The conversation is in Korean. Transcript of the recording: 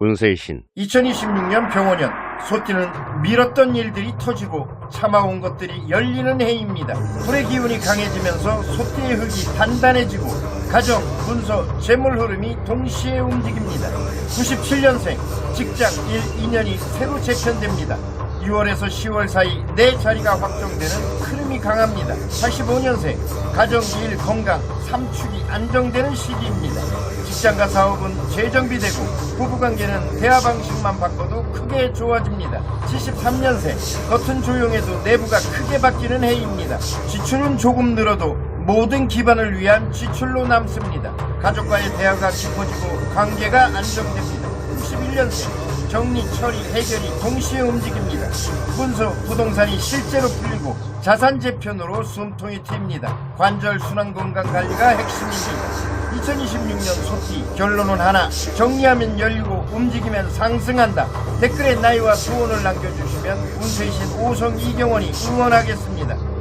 운세의 신 2026년 병원년 소띠는 미뤘던 일들이 터지고 참아온 것들이 열리는 해입니다. 불의 기운이 강해지면서 소띠의 흙이 단단해지고 가정, 문서, 재물 흐름이 동시에 움직입니다. 97년생 직장 1, 2년이 새로 재편됩니다. 6월에서 10월 사이 내 자리가 확정되는 흐름이 강합니다. 85년생 가정, 일, 건강, 삼축이 안정되는 시기입니다. 직장과 사업은 재정비되고 부부관계는 대화 방식만 바꿔도 크게 좋아집니다. 73년생 겉은 조용해도 내부가 크게 바뀌는 해입니다. 지출은 조금 늘어도 모든 기반을 위한 지출로 남습니다. 가족과의 대화가 깊어지고 관계가 안정됩니다. 61년생 정리, 처리, 해결이 동시에 움직입니다. 문서, 부동산이 실제로 풀리고 자산 재편으로 숨통이 트입니다. 관절 순환 건강 관리가 핵심입니다. 2026년 소띠 결론은 하나 정리하면 열리고 움직이면 상승한다. 댓글에 나이와 소원을 남겨주시면 운세신 오성 이경원이 응원하겠습니다.